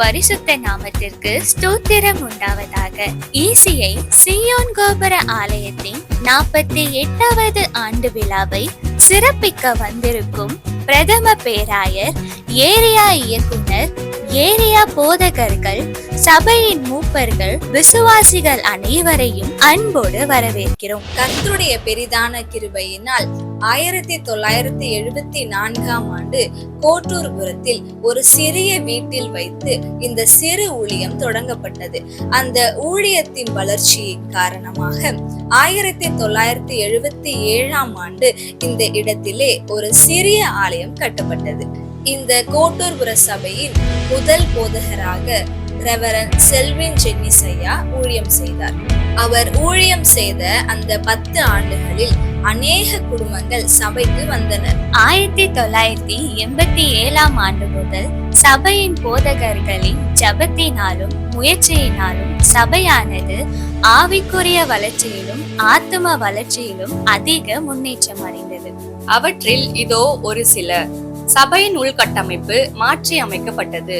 பரிசுத்த நாமத்திற்கு ஸ்தோத்திரம் உண்டாவதாக. ஈசியை சியோன் கோபுர ஆலயத்தின் நாற்பத்தி எட்டாவது ஆண்டு விழாவை சிறப்பிக்க வந்திருக்கும் பிரதம பேராயர் ஏரியா இயக்குனர் ஏரியா போதகர்கள் சபையின் மூப்பர்கள் விசுவாசிகள் அனைவரையும் அன்போடு வரவேற்கிறோம். கர்த்தருடைய பெரிதான கிருபையினால் ஆயிரத்தி தொள்ளாயிரத்தி எழுபத்தி நான்காம் ஆண்டு கோட்டூர்புரத்தில் ஒரு சிறிய வீட்டில் வைத்து இந்த சிறு ஊழியம் தொடங்கப்பட்டது. அந்த ஊழியத்தின் வளர்ச்சியின் காரணமாக ஆயிரத்தி தொள்ளாயிரத்தி எழுபத்தி ஏழாம் ஆண்டு இந்த இடத்திலே ஒரு சிறிய ஆலயம் கட்டப்பட்டது. இந்த கோட்டூர்புர சபையின் முதல் போதகராக ரெவரன் செல்வின் ஜென்னிஸ் ஐயா ஊழியம் செய்தார். அவர் ஊழியம் செய்த அந்த பத்து ஆண்டுகளில் அநேக குடும்பங்கள் சபைக்கு வந்தனர். ஆயிரத்தி தொள்ளாயிரத்தி எண்பத்தி ஏழாம் ஆண்டு முதல் சபையின் போதகர்களின் ஜபத்தினாலும் முயற்சியினாலும் சபையானது ஆவிக்குரிய வளர்ச்சியிலும் ஆத்தும வளர்ச்சியிலும் அதிக முன்னேற்றம் அடைந்தது. அவற்றில் இதோ ஒரு சில. சபையின் உள்கட்டமைப்பு மாற்றி அமைக்கப்பட்டது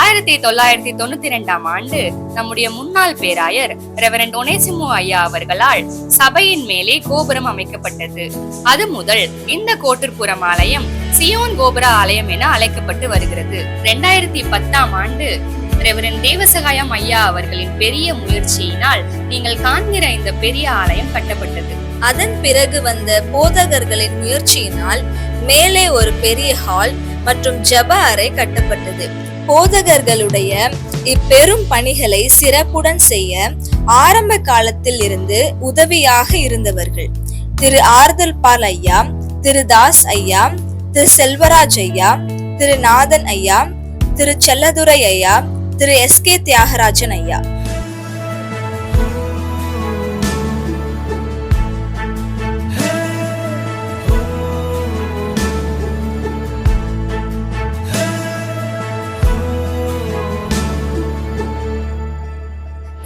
ஆயிரத்தி தொள்ளாயிரத்தி தொண்ணூத்தி ரெண்டாம் ஆண்டு நம்முடைய முன்னாள் பேராயர் ரெவரண்ட் ஒனேசிமு ஐயா அவர்களால் சபையின் மேலே கோபுரம் அமைக்கப்பட்டது. அது முதல் இந்த கோட்டூர்புரம் ஆலயம் சியோன் கோபுர ஆலயம் என அழைக்கப்பட்டு வருகிறது. ரெண்டாயிரத்தி பத்தாம் ஆண்டு ரெவரன் தேவசகாயம் ஐயா அவர்களின் பெரிய முயற்சியினால் நீங்கள் காண்கிற இந்த பெரிய ஆலயம் கட்டப்பட்டது. அதன் பிறகு வந்த போதகர்களின் முயற்சியினால் மேலே ஒரு பெரிய ஹால் மற்றும் ஜெப அறை கட்டப்பட்டது. போதகர்களுடைய இப்பெரும் பணிகளை சிறப்புடன் செய்ய ஆரம்ப காலத்தில் இருந்து உதவியாக இருந்தவர்கள். திரு ஆறுதல் பால் ஐயா திரு தாஸ் ஐயா திரு செல்வராஜ் ஐயா திரு நாதன் ஐயா திரு செல்லதுரை ஐயா திரு எஸ் கே தியாகராஜன் ஐயா.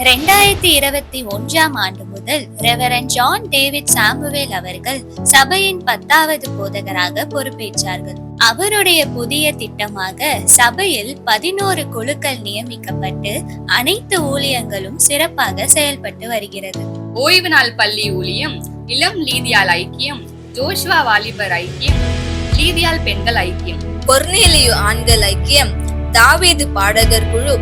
ரெண்டாயிரத்தி இருபத்தி ஒன்றாம் ஆண்டு முதல் ரெவரன் ஜான் டேவிட் சாமுவேல் அவர்கள் சபையின் பத்தாவது போதகராக பொறுப்பேற்றார்கள். அவருடைய புதிய திட்டமாக சபையில் பதினோரு குழுக்கள் நியமிக்கப்பட்டு அனைத்து ஊழியங்களும் சிறப்பாக செயல்பட்டு வருகிறது. ஓய்வு நாள் பள்ளி ஊழியம் இளம் லீதியால் ஐக்கியம் ஜோஷ்வா வாலிபர் ஐக்கியம் லீதியால் பெண்கள் ஐக்கியம். கொர்னேலியு ஆண்கள் ஐக்கியம் தாவீது பாடகர் குழு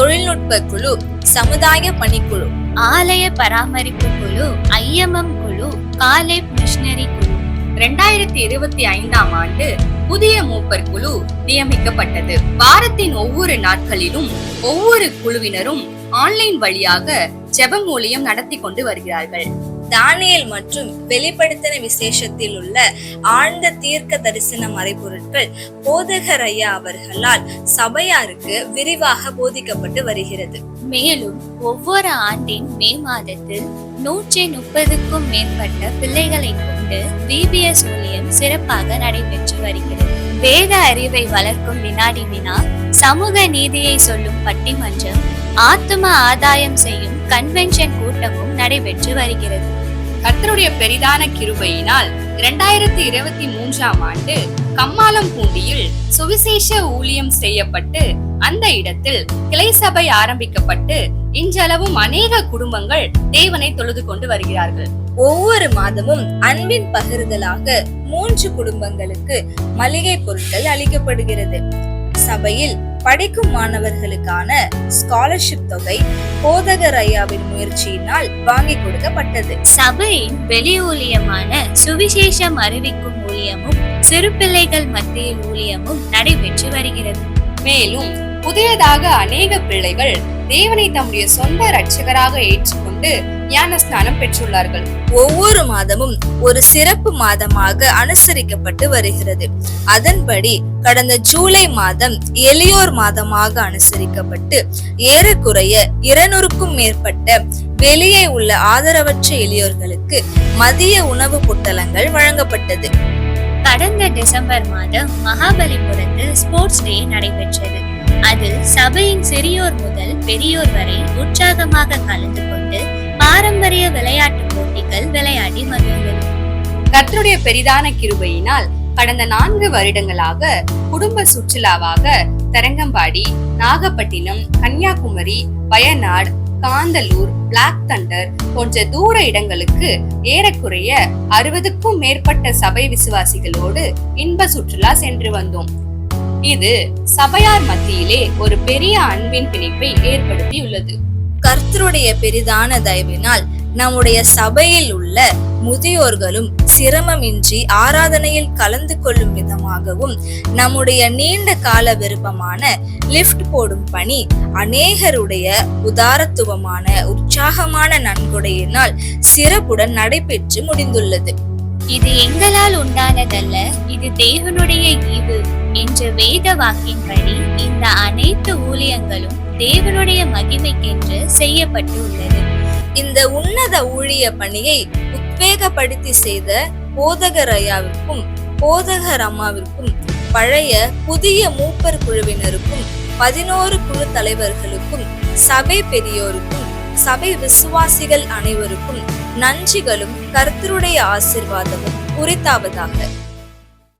தொழில்நுட்ப குழு சமுதாய பணிக்குழு ஆலய பராமரிப்பு குழு ஐஎம்எம் குழு காலேப் மிஷனரி குழு. ரெண்டாயிரத்தி இருபத்தி ஐந்தாம் ஆண்டு புதிய மூப்பர் குழு நியமிக்கப்பட்டது. வாரத்தின் ஒவ்வொரு நாட்களிலும் ஒவ்வொரு குழுவினரும் ஆன்லைன் வழியாக ஜெபம் ஊழியம் நடத்தி கொண்டு வருகிறார்கள். தானியல் மற்றும் வெளிப்படுத்தின விசேஷத்தில் உள்ள ஆழ்ந்த தீர்க்க தரிசன மறைபொருட்கள் போதகரையா அவர்களால் சபையாருக்கு விரிவாக போதிக்கப்பட்டு வருகிறது. மேலும் ஒவ்வொரு ஆண்டின் மே மாதத்தில் நூற்றி முப்பதுக்கும் மேற்பட்ட பிள்ளைகளை கொண்டு பிபிஎஸ் ஊழியம் சிறப்பாக நடைபெற்று வருகிறது. வேத அறிவை வளர்க்கும் வினாடி வினா சமூக நீதியை சொல்லும் பட்டிமன்றம் ஆத்தும ஆதாயம் செய்யும் கன்வென்ஷன் கூட்டமும் நடைபெற்று வருகிறது. கர்த்தருடைய பெரிதான கிருபையினால் இரண்டாயிரத்தி இருபத்தி மூன்றாம் ஆண்டு கம்மாலம் பூண்டியில் சுவிசேஷ ஊழியம் செய்யப்பட்டு அந்த இடத்தில் கிளை சபை ஆரம்பிக்கப்பட்டு இன்றளவும் அநேக குடும்பங்கள் தேவனை தொழுது கொண்டு வருகிறார்கள். ஒவ்வொரு மாதமும் அன்பின் பகிர்தலாக மூன்று குடும்பங்களுக்கு மளிகை பொருட்கள் அளிக்கப்படுகிறது. சபையில் படிக்கும் மாணவர்களுக்கான ஸ்காலர்ஷிப் தொகை போதகர் ஐயாவின் முயற்சியினால் வாங்கி கொடுக்கப்பட்டது. சபையின் வெளி ஊழியமான சுவிசேஷம் அறிவிக்கும் ஊழியமும் சிறு பிள்ளைகள் மத்தியில் ஊழியமும் நடைபெற்று வருகிறது. மேலும் புதியதாக அநேக பிள்ளைகள் தேவனை தம்முடைய சொந்த இரட்சகராக ஏற்றுக்கொண்டு ஞானஸ்நானம் பெற்றுள்ளார்கள். ஒவ்வொரு மாதமும் ஒரு சிறப்பு மாதமாக அனுசரிக்கப்பட்டு வருகிறது. அதன்படி கடந்த ஜூலை மாதம் எளியோர் மாதமாக அனுசரிக்கப்பட்டு ஏறக்குறைய இருநூறுக்கும் மேற்பட்ட வெளியே உள்ள ஆதரவற்ற எளியோர்களுக்கு மதிய உணவு பொட்டலங்கள் வழங்கப்பட்டது. கடந்த டிசம்பர் மாதம் மகாபலிபுரத்தில் ஸ்போர்ட்ஸ் டே நடைபெற்றது. அதில் சபையின் சிறியோர் முதல் பெரியோர் வரை உற்சாகமாக கலந்து கொண்டு பாரம்பரிய விளையாட்டு போட்டிகள் விளையாடி மகிழ்ந்தது கத்தருடைய பெரிதான கிருபையினால் கடந்த நான்கு வருடங்களாக குடும்ப சுற்றுலாவாக தரங்கம்பாடி நாகப்பட்டினம் கன்னியாகுமரி வயநாடு காந்தலூர் பிளாக் தண்டர் போன்ற தூர இடங்களுக்கு ஏறக்குறைய அறுபதுக்கும் மேற்பட்ட சபை விசுவாசிகளோடு இன்ப சுற்றுலா சென்று வந்தோம். இது சபையார் மத்தியிலே ஒரு பெரிய அன்பின் பிணைப்பை ஏற்படுத்தியுள்ளது. கர்த்தருடைய பெரிதான தயவினால் நம்முடைய சபையில் உள்ள முதியோர்களும் சிரமமின்றி ஆராதனையில் கலந்து கொள்ளும் விதமாகவும் நம்முடைய நீண்ட கால விருப்பமான லிஃப்ட் போடும் பணி அநேகருடைய உதாரத்துவமான உற்சாகமான நன்கொடையினால் சிறப்புடன் நடைபெற்று முடிந்துள்ளது. இது எங்களால் உண்டானதல்ல இது தேவனுடைய ஈவு என்ற வேத வாக்கின்படி இந்த அனைத்து ஊழியங்களும் தேவனுடைய மகிமைக்கென்று செய்யப்பட்டு உள்ளது இந்த உன்னத ஊழிய பணியை உத்வேகப்படுத்தி செய்த போதகரையாவிற்கும் போதகர் அம்மாவிற்கும் பழைய புதிய மூப்பர் குழுவினருக்கும் பதினோரு குழு தலைவர்களுக்கும் சபை பெரியோருக்கும் சபை விசுவாசிகள் அனைவருக்கும் நன்றிகளும் கர்த்தருடைய ஆசிர்வாதமும் உரித்தாவதாக.